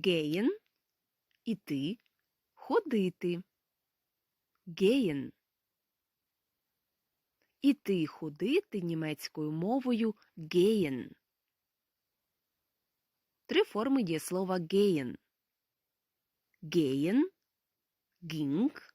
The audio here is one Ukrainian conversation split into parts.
gehen – іти, ходити. Gehen. Іти ходити німецькою мовою gehen. Три форми дієслова gehen. Gehen, ging,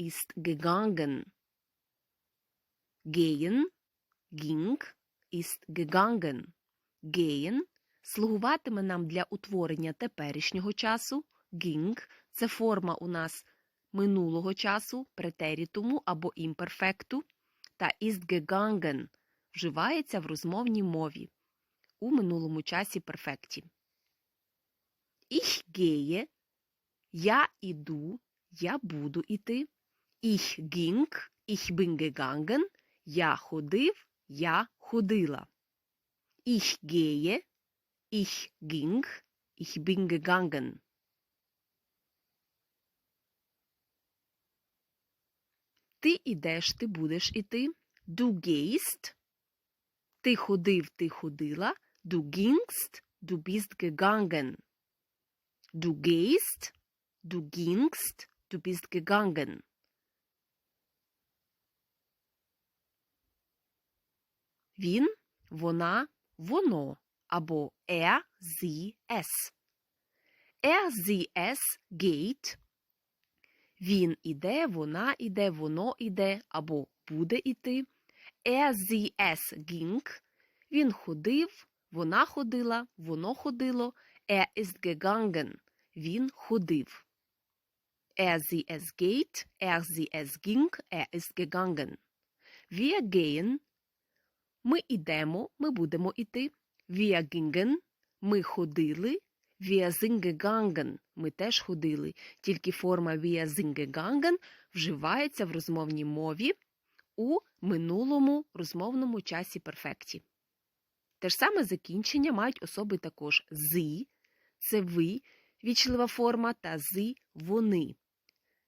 ist gegangen. Gehen, ging, ist gegangen. Gehen слугуватиме нам для утворення теперішнього часу. Ging – це форма у нас минулого часу, претерітуму або імперфекту. Та gegangen вживається в розмовній мові у минулому часі перфекті. Ich gehe – я іду, я буду іти. Ich ging – ich bin я ходив, я ходила. Ich gehe – ich ging – ich bin gegangen. Ти ідеш, ти будеш іти. Du gehst – ти ходив, ти ходила. Du gingst – du bist gegangen. Du gehst – du gingst – du bist gegangen. Він, вона, воно або sie, es geht. Він іде, вона іде, воно іде або буде іти. Es ging. Він ходив, вона ходила, воно ходило. Er ist gegangen. Він ходив. Er, sie, es geht. Er, sie, ging. Er ist gegangen. Wir gehen. Ми ідемо, ми будемо іти. Gingen. Ми ходили. Gegangen. Ми теж ходили. Тільки форма gegangen вживається в розмовній мові у минулому розмовному часі перфекті. Те ж саме закінчення мають особи також «зи» – це ви, вічлива форма, та «зи» – вони.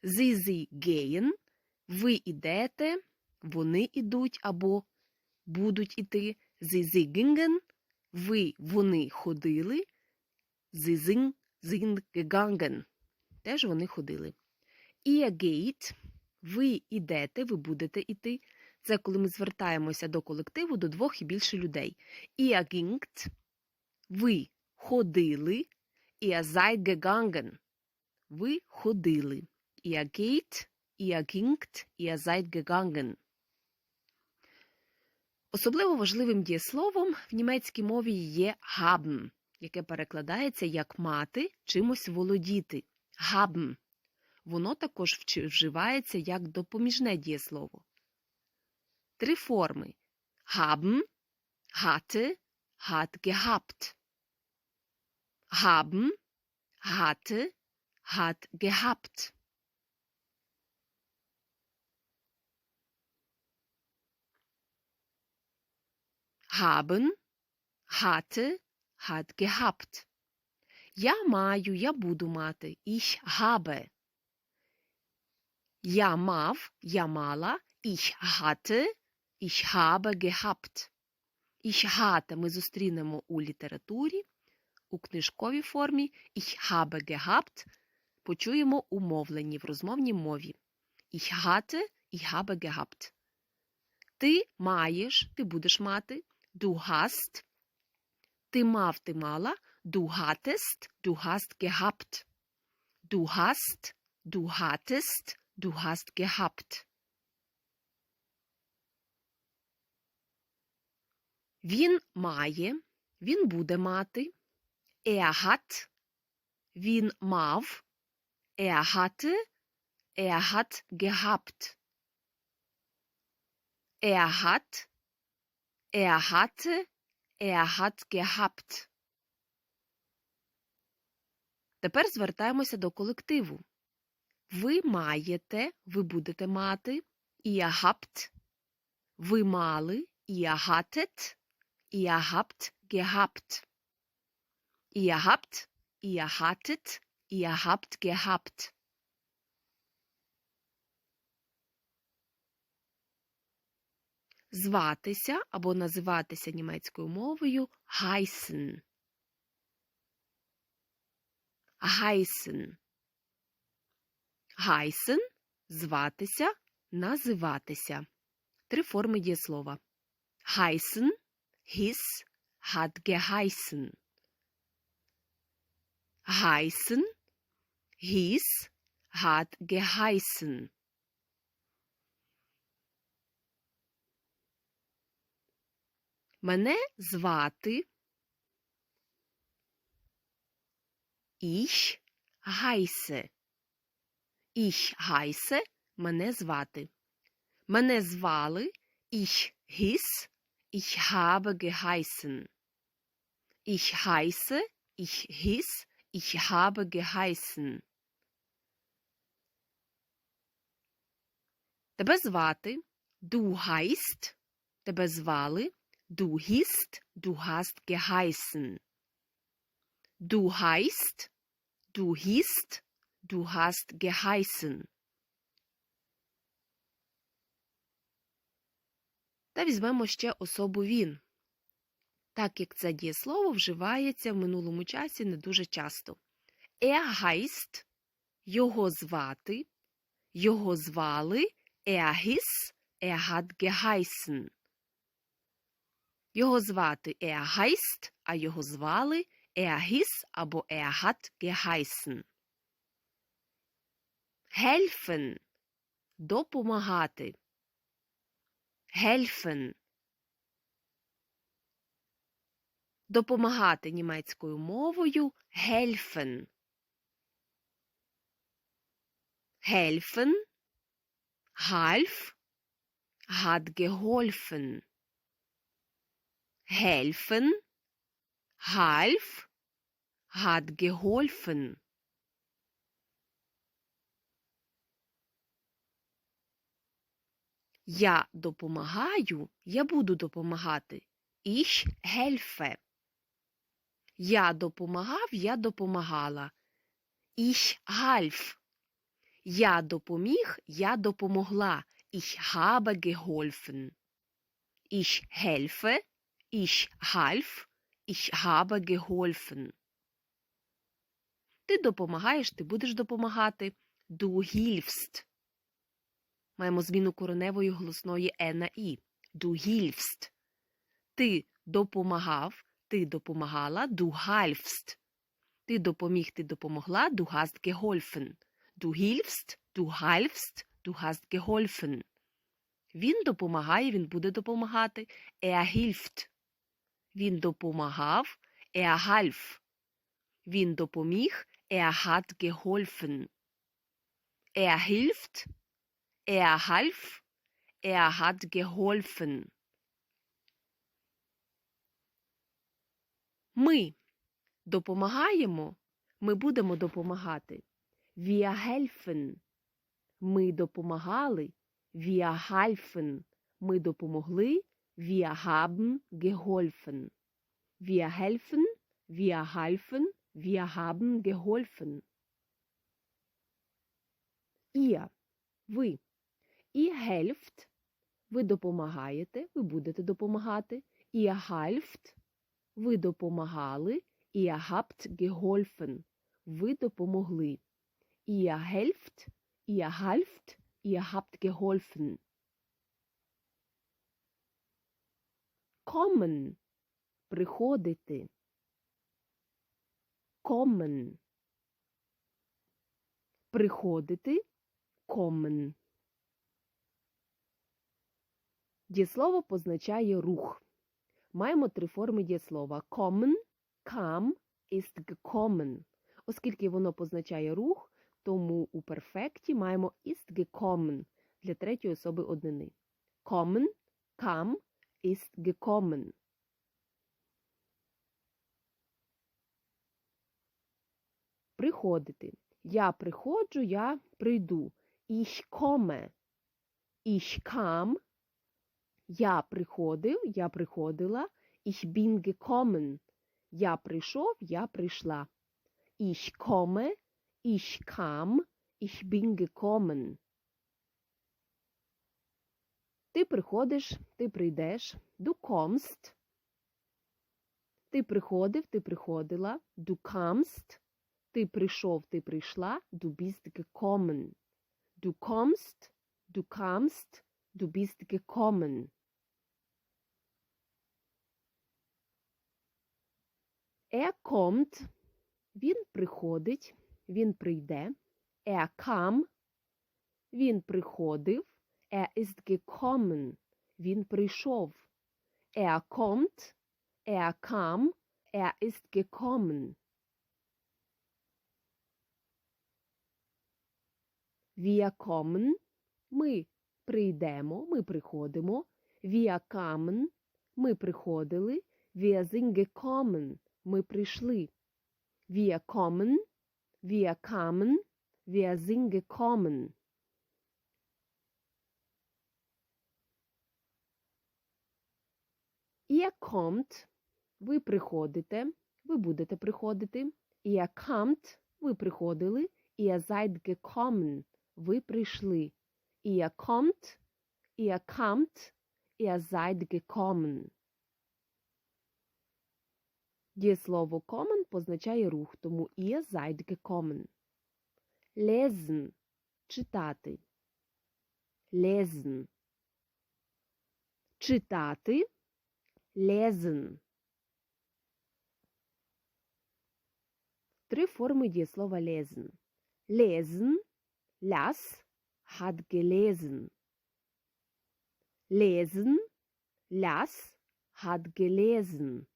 «Sie, sie gehen» – ви ідете, вони ідуть або будуть іти. «Sie, sie gingen» – ви, вони ходили. «Sie sind, sind gegangen» – теж вони ходили. «Ihr geht» – ви ідете, ви будете іти. Це коли ми звертаємося до колективу до двох і більше людей. Gingt – ви ходили. Seid gegangen – ви ходили. Ihr geht, ihr gingt, ihr seid gegangen. Особливо важливим дієсловом в німецькій мові є haben, яке перекладається як мати, чимось володіти. Haben. Воно також вживається як допоміжне дієслово. Три форми: haben, hatte, hat gehabt. Haben, hatte, hat gehabt. Haben, hatte, hat gehabt. Я маю, я буду мати. Ich habe. Я мав, я мала. Ich hatte, ich habe gehabt. Ich hatte ми зустрінемо у літературі, у книжковій формі. Ich habe gehabt почуємо у мовленні в розмовній мові. Ich hatte, ich habe gehabt. Ти маєш, ти будеш мати. Du hast. Ти мав, ти мала. Du hattest, du hast gehabt. Du hast, du hattest, du hast gehabt. Він має, він буде мати. Er hat, він мав. Er hatte, er hat gehabt. Er hat, er hatte, er hat gehabt. Тепер звертаємося до колективу. Ви маєте, ви будете мати. Ihr habt. Ви мали. Ihr hattet. Ihr habt gehabt. Ihr habt. Ihr hattet. Ihr habt gehabt. Зватися або називатися німецькою мовою heißen. heißen. Heißen – зватися, називатися. Три форми дієслова. Heißen, hieß, hat geheißen. Heißen, hieß, hat geheißen. Мене звати Ich heiße. Ich heiße – мене звати. Мене звали Ich hieß, ich habe geheißen. Ich heiße, ich hieß, ich habe geheißen. Тебе звати Du heißt, тебе звали Du hießt, du hast geheißen. Du heißt, du hießt, du hast geheißen. Та візьмемо ще особу він, так як це дієслово вживається в минулому часі не дуже часто. Er heißt – його звати, його звали, er hieß, er hat geheißen. Його звати er heißt, а його звали er hieß або er hat geheißen. Helfen – допомагати. Helfen. Допомагати німецькою мовою. Helfen, half, hat geholfen. Helfen, half, hat geholfen. Я допомагаю, я буду допомагати. Ich helfe. Я допомагав, я допомагала. Ich half. Я допоміг, я допомогла. Ich habe geholfen. Ich helfe, ich half, ich habe geholfen. Ти допомагаєш, ти будеш допомагати. Du hilfst. Маємо зміну короневої голосної е на і. Du hilfst. Ти допомагав, ти допомагала, du halfst. Ти допоміг, ти допомогла, du hast geholfen. Du hilfst, du halfst, du hast geholfen. Він допомагає, він буде допомагати. Er hilft. Він допомагав, er half. Він допоміг, er hat geholfen. Er hilft, er half, er hat geholfen. Ми допомагаємо, ми будемо допомагати. Wir helfen. Ми допомагали. Wir halfen. Ми допомогли. Wir haben geholfen. Wir helfen. Wir halfen. Wir haben geholfen. Ihr. Ви. Ihr helft. Ви допомагаєте. Ви будете допомагати. Ihr halft. Ви допомагали. Ihr habt geholfen. Ви допомогли. Ihr helft. Ihr halft. Ihr habt geholfen. Kommen. Приходити. Kommen. Приходити. Kommen. Дієслово позначає рух. Маємо три форми дієслова. Kommen, kam, ist gekommen. Оскільки воно позначає рух, тому у перфекті маємо ist gekommen для третьої особи однини. Kommen, kam, ist gekommen. Приходити. Я приходжу, я прийду. Ich komme. Ich kam. Я приходив, я приходила. Ich bin gekommen. Я прийшов, я прийшла. Ich komme, ich kam, ich bin gekommen. Ти приходиш, ти прийдеш. Du kommst. Ти приходив, ти приходила. Du kamst. Ти прийшов, ти прийшла. Du bist gekommen. Du kommst, du kamst, du bist gekommen. Er kommt. Він приходить, він прийде. Er kam. Він приходив. Er ist gekommen. Він прийшов. Er kommt. Er kam. Er ist gekommen. Wir kommen. Ми прийдемо, ми приходимо. Wir kamen. Ми приходили. Wir sind gekommen. Ми прийшли. Wir kommen. Wir kamen. Wir sind gekommen. Ihr kommt. Ви приходите. Ви будете приходити. Ihr kamt. Ви приходили. Ihr seid gekommen. Ви прийшли. Ihr kommt. Ihr kamt. Ihr seid gekommen. Дієслово kommen позначає рух, тому ihr seid gekommen. Lesen – читати. Lesen. Читати. Lesen. Три форми дієслова lesen. Lesen – las, hat gelesen. Lesen – las, hat gelesen.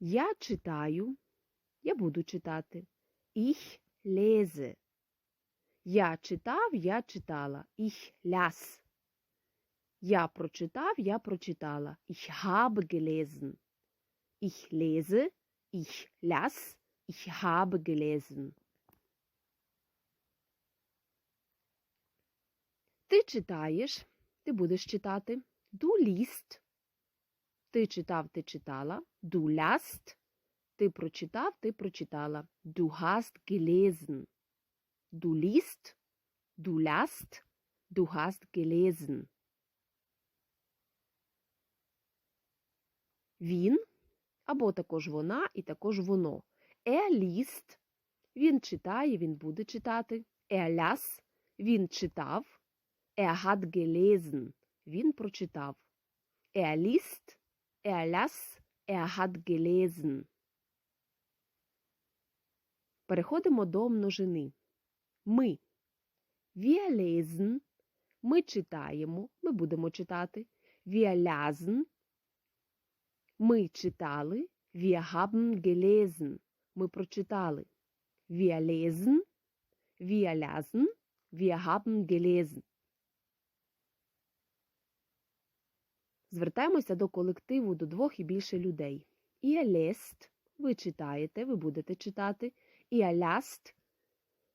Я читаю. Я буду читати. Ich lese. Я читав, я читала. Ich las. Я прочитав, я прочитала. Ich habe gelesen. Ich lese. Ich las. Ich habe gelesen. Ти читаєш. Ти будеш читати. Du liest. Ти читав, ти читала. Du last. Ти прочитав, ти прочитала. Du hast gelesen. Du liest. Du last. Du hast gelesen. Він або також вона і також воно. Er liest. Він читає, він буде читати. Er las. Він читав. Er hat gelesen. Він прочитав. Er liest. Er las, er hat gelesen. Переходимо до множини. Ми. Wir lesen. Ми читаємо. Ми будемо читати. Wir lasen. Ми читали. Wir haben gelesen. Ми прочитали. Wir lesen. Wir lasen. Wir haben gelesen. Звертаємося до колективу до двох і більше людей. Ihr lest – ви читаєте, ви будете читати. Ihr lasst –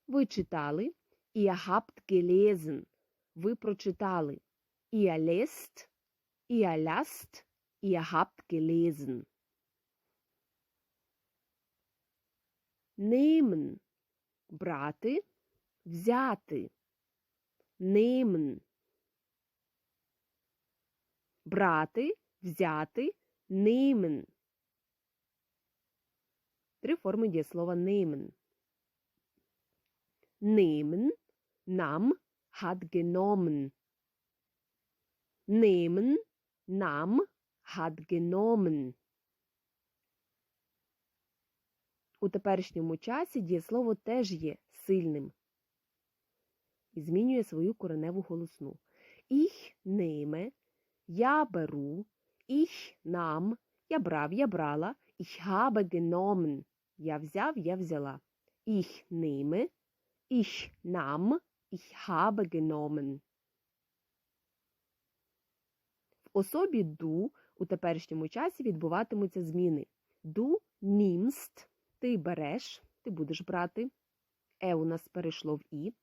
ви читали. Ihr habt gelesen – ви прочитали. Ihr lest – ihr lasst – ihr habt gelesen. Nehmen – брати, взяти. Nehmen брати, взяти, nehmen. Три форми дієслова nehmen. Nehmen, nam, hat genommen. Nehmen, nam, hat genommen. У теперішньому часі дієслово теж є сильним і змінює свою кореневу голосну. Ich nehme я беру, ich nahm, я брав, я брала, ich habe genommen, я взяв, я взяла. Ich nehme, ich nahm, ich habe genommen. В особі du у теперішньому часі відбуватимуться зміни. Du nimmst, ти береш, ти будеш брати. Е у нас перейшло в і.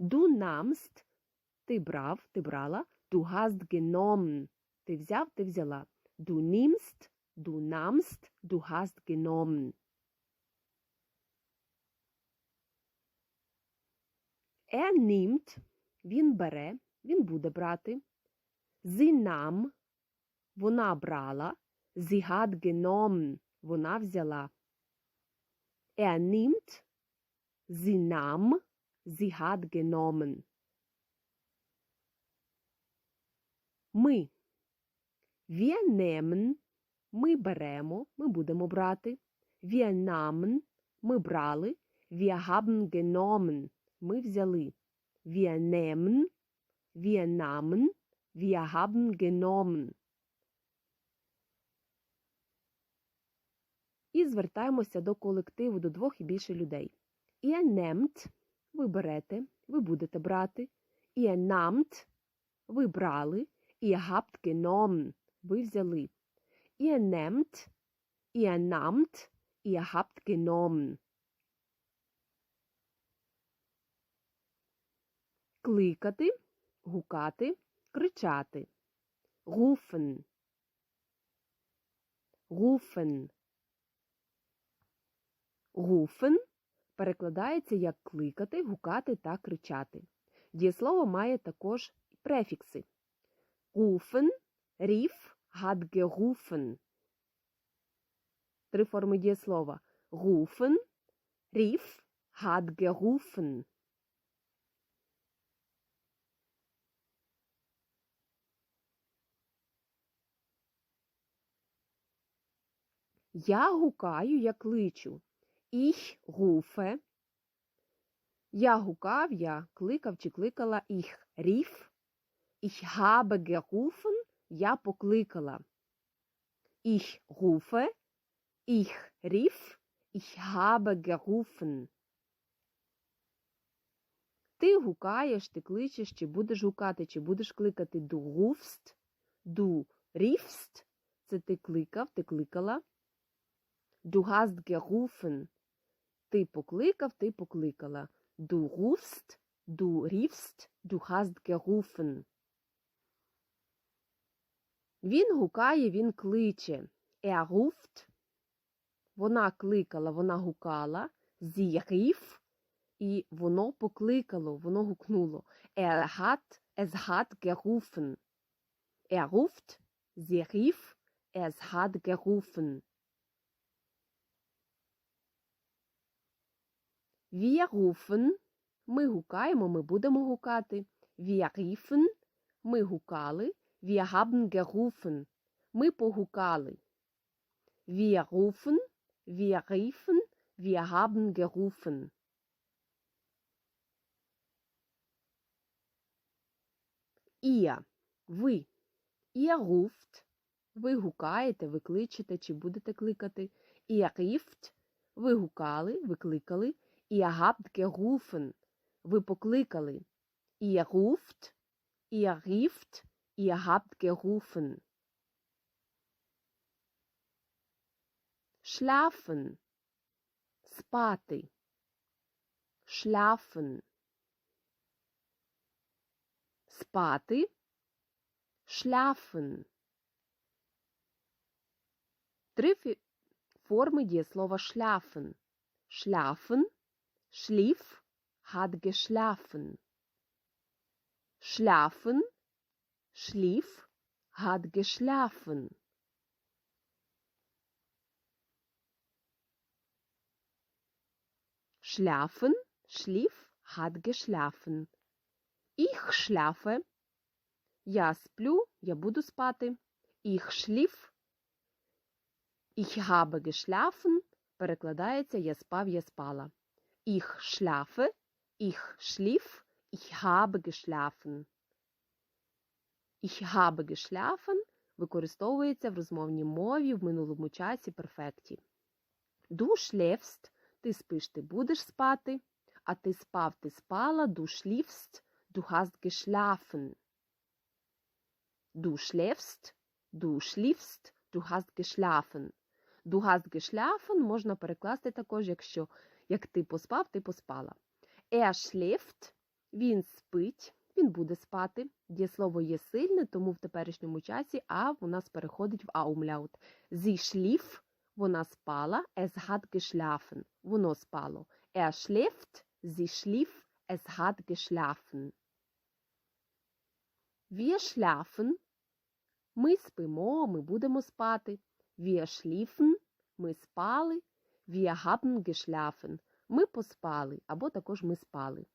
Du namst, ти брав, ти брала. Du hast genommen. Ти взяв, ти взяла. Du nimmst, du namst, du hast genommen. Er nimmt, він бере, він буде брати. Sie nahm, вона брала. Sie hat genommen, вона взяла. Er nimmt, sie nahm, sie hat genommen. Ми. Wir nehmen, ми беремо, ми будемо брати. Wir nahmen, ми брали. Wir haben genommen, ми взяли. Wir nehmen, wir nahmen, wir haben genommen. І звертаємося до колективу до двох і більше людей. Ihr nehmt – ви берете, ви будете брати. Ihr nahmt – ви брали. Ihr habt genommen – ви взяли. Ihr nehmt, ihr nahmt, ihr habt genommen. Кликати, гукати, кричати. Rufen. Rufen. Руфен перекладається як кликати, гукати та кричати. Дієслово має також префікси. Руфен, ріф, gerufen. Три форми дієслова. Руфен, ріф, hat Я гукаю, я кличу. Ich rufe. Я гукав, я кликав чи кликала ich rief. Ich habe gerufen, я покликала. Ich rufe, ich rief, ich habe gerufen. Ти гукаєш, ти кличеш, чи будеш гукати, чи будеш кликати du rufst, du riefst. Це ти кликав, ти кликала. Du hast gerufen. Ти покликав, ти покликала. Du rufst, du riefst, du hast gerufen. Він гукає, він кличе. Er ruft. Вона кликала, вона гукала. Sie rief. І воно покликало, воно гукнуло. Er hat, es hat gerufen. Er ruft, sie rief, es hat gerufen. Wir rufen, ми гукаємо, ми будемо гукати. Wir riefen, ми гукали. Wir haben gerufen, ми погукали. Wir rufen, wir riefen, wir haben gerufen. Ihr, ви. Ihr ruft, ви гукаєте, ви кличете чи будете кликати. Ihr rieft, ви гукали, ви кликали. Ihr habt gerufen. Ви покликали. Ihr ruft, ihr rieft, ihr habt gerufen. Schlafen. Спати. Schlafen. Спати. Schlafen. Три форми дієслова schlafen. Schlafen schlief, hat geschlafen. Schlafen, schlief, hat geschlafen. Schlafen, schlief, hat geschlafen. Ich schlafe. Я сплю, я буду спати. Ich schlief. Ich habe geschlafen. Перекладається я спав, я спала. Ich schlafe, ich schlief, ich habe geschlafen. Ich habe geschlafen використовується в розмовній мові в минулому часі перфекті. Du schläfst – ти спиш, ти будеш спати, а ти спав, ти спала, du schliefst, du hast geschlafen. Du schläfst, du schliefst, du hast geschlafen. Du hast geschlafen можна перекласти також, якщо як ти поспав, ти поспала. Schläft, він спить, він буде спати. Дієслово є сильне, тому в теперішньому часі а у нас переходить в аумляут. Sie schlief, вона спала, es hat воно спало. Er schläft, sie schlief, schlafen, Ми спимо, ми будемо спати. Schliefen – ми спали. Wir haben geschlafen – ми поспали, або також ми спали.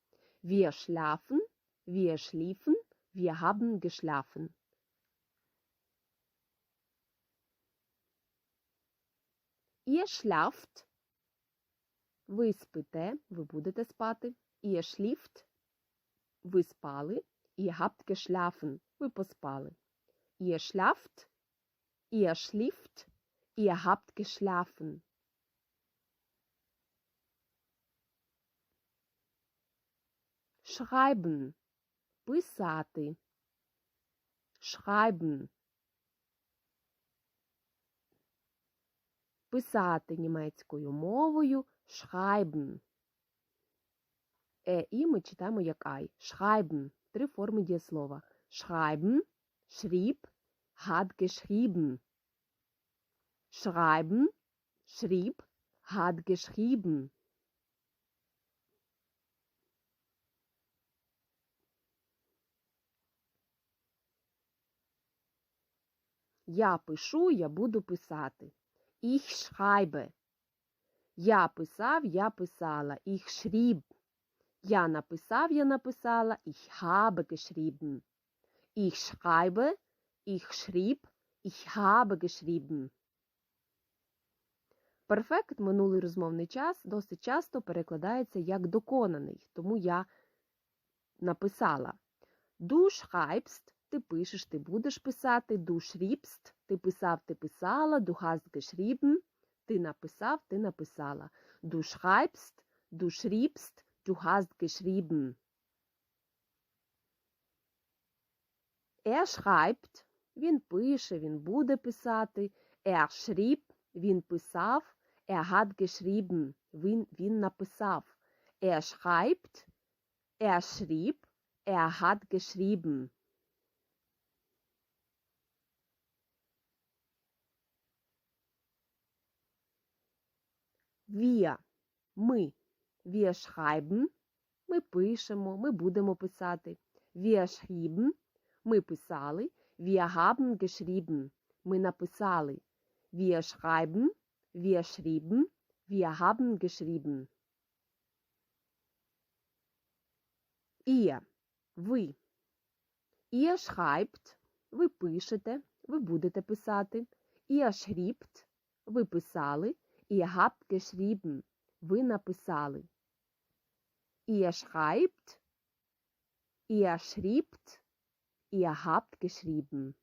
Wir schlafen, wir schliefen, wir haben geschlafen. Ihr schlaft – ви спите, ви будете спати. Ihr schläft – ви спали. Ihr habt geschlafen – ви поспали. Ihr schlaft, ihr schläft, ihr habt geschlafen. Schreiben – писати. Schreiben – писати німецькою мовою schreiben. Е і ми читаємо як ай. Schreiben – три форми дієслова. Schreiben – schrieb, hat geschrieben. Schreiben, schrieb, hat geschrieben. Я пишу, я буду писати. Ich schreibe. Я писав, я писала. Ich schrieb. Я написав, я написала. Ich habe geschrieben. Ich schreibe, ich schrieb, ich habe geschrieben. Перфект минулий розмовний час досить часто перекладається як доконаний, тому я написала. Du schreibst – ти пишеш, ти будеш писати. Du schriebst – ти писав, ти писала. Du hast geschrieben – ти написав, ти написала. Du schreibst, du schriebst, du hast geschrieben. Er schreibt, він пише, він буде писати. Er schrieb, він писав. Er hat geschrieben, він, він написав. Er schreibt, er schrieb, er hat geschrieben. Wir, ми. Wir schreiben, ми пишемо, ми будемо писати. Wir schrieben, ми писали. Wir haben geschrieben. Ми написали. Wir schreiben. Wir schrieben. Wir haben geschrieben. Ihr. Ви. Ihr schreibt. Ви пишете. Ви будете писати. Ihr schreibt. Ви писали. Ihr habt geschrieben. Ви написали. Ihr schreibt. Ihr schreibt. Ihr habt geschrieben.